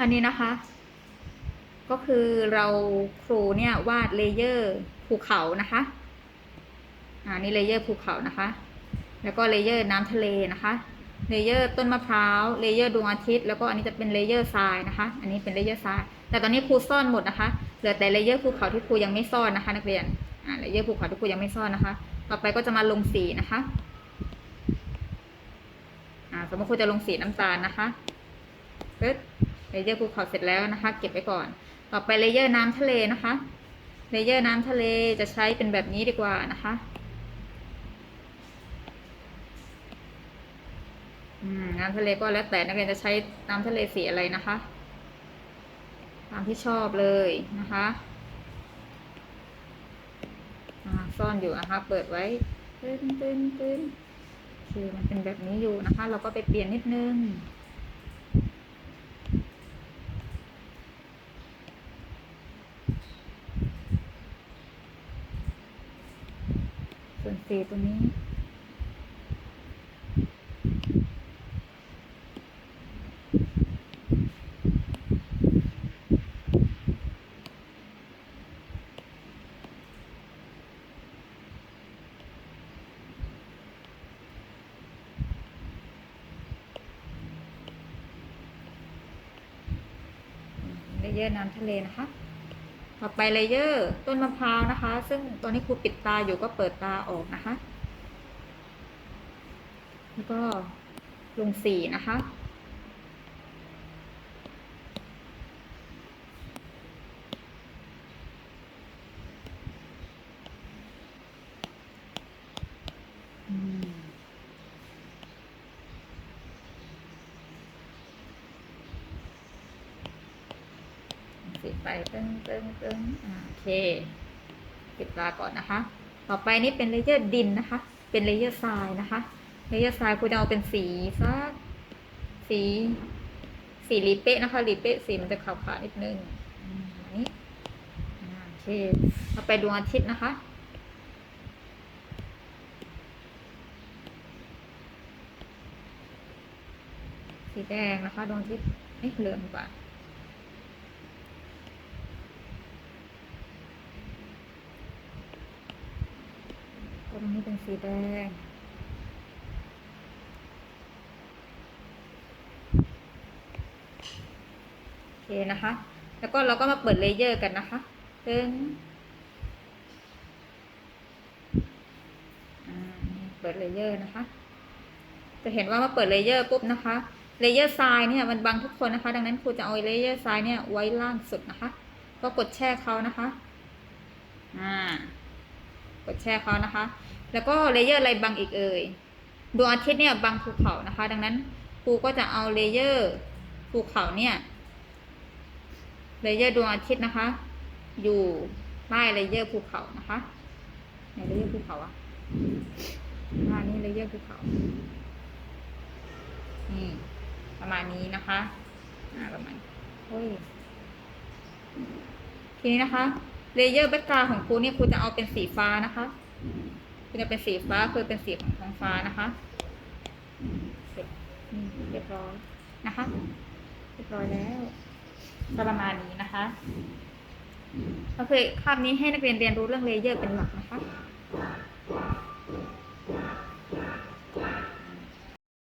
อันนี้นะคะ ก็คือเราครูเนี่ยวาดเลเยอร์ภูเขานะคะอ่านี่เลเยอร์ภูเขานะคะ แล้วก็เลเยอร์น้ำทะเลนะคะเลเยอร์ต้นมะพร้าวเลเยอร์ดวงอาทิตย์แล้วก็อันนี้จะเป็นเลเยอร์ทรายนะคะ อันนี้เป็นเลเยอร์ทราย แต่ตอนนี้ครูซ่อนหมดนะคะเหลือแต่เลเยอร์ภูเขาที่ครูยังไม่ซ่อนนะคะ นักเรียนอ่าเลเยอร์ภูเขาที่ครูยังไม่ซ่อนนะคะ ต่อไปก็จะมาลงสีนะคะอ่าสมมติครูจะลงสีน้ำตาลนะคะปึ๊บ เลเยอร์ภูเขาเสร็จแล้วนะคะ เก็บไว้ก่อน ต่อไปเลเยอร์น้ำทะเลนะคะ เลเยอร์น้ำทะเลจะใช้เป็นแบบนี้ดีกว่านะคะน้ำทะเลก็แล้วแต่นักเรียนจะใช้น้ำทะเลสีอะไรนะคะ ตามที่ชอบเลยนะคะซ่อนอยู่นะคะ เปิดไว้ตึ้นตึ้นตึ้นคือมันเป็นแบบนี้อยู่นะคะ เราก็ไปเปลี่ยนนิดนึง ส่วนตัวนี้เลเยอร์น้ำทะเลนะคะ ต่อไปเลเยอร์ต้นมะพร้าวนะคะ ซึ่งตอนนี้ครูปิดตาอยู่ก็เปิดตาออกนะคะ แล้วก็ลงสีนะคะ ปิดไปตึ้งตึ้งตึ้งโอเค ปิดตาก่อนนะคะ ต่อไปนี่เป็นเลเยอร์ดินนะคะ เป็นเลเยอร์ทรายนะคะ เลเยอร์ทรายคุณจะเอาเป็นสีสักสี สีลีเป๊ะนะคะลีเป๊ะสีมันจะขาวๆนิดนึงอันนี้อ่โอเคต่อไปดวงอาทิตย์นะคะสีแดงนะคะดวงอาทิตย์เอ๊ะเหลืองกว่า ตรงนี้เป็นสีแดง โอเคนะคะ แล้วก็เราก็มาเปิดเลเยอร์กันนะคะตึงอ่าเปิดเลเยอร์นะคะ จะเห็นว่ามาเปิดเลเยอร์ปุ๊บนะคะ เลเยอร์ทรายเนี่ยมันบังทุกคนนะคะ ดังนั้นครูจะเอาเลเยอร์ทรายเนี่ยไว้ล่างสุดนะคะ ก็กดแช่เขานะคะ กดแช่เขานะคะ แล้วก็เลเยอร์อะไรบังอีกเอ่ยดวงอาทิตย์เนี่ยบังภูเขานะคะ ดังนั้นครูก็จะเอาเลเยอร์ภูเขาเนี่ยเลเยอร์ดวงอาทิตย์นะคะ อยู่ใต้เลเยอร์ภูเขานะคะไหนเลเยอร์ภูเขาอะอ่านี่เลเยอร์ภูเขานี่ประมาณนี้นะคะอ่าประมาณโอ้ยทีนี้นะคะ เลเยอร์แบ็กกราวของครูเนี่ยครูจะเอาเป็นสีฟ้านะคะครูจะเป็นสีฟ้าคือเป็นสีของท้องฟ้านะคะเสร็จเรียบร้อยนะคะ เรียบร้อยแล้วประมาณนี้นะคะโอเคคาบนี้ให้นักเรียนเรียนรู้เรื่องเลเยอร์เป็นหลักนะคะ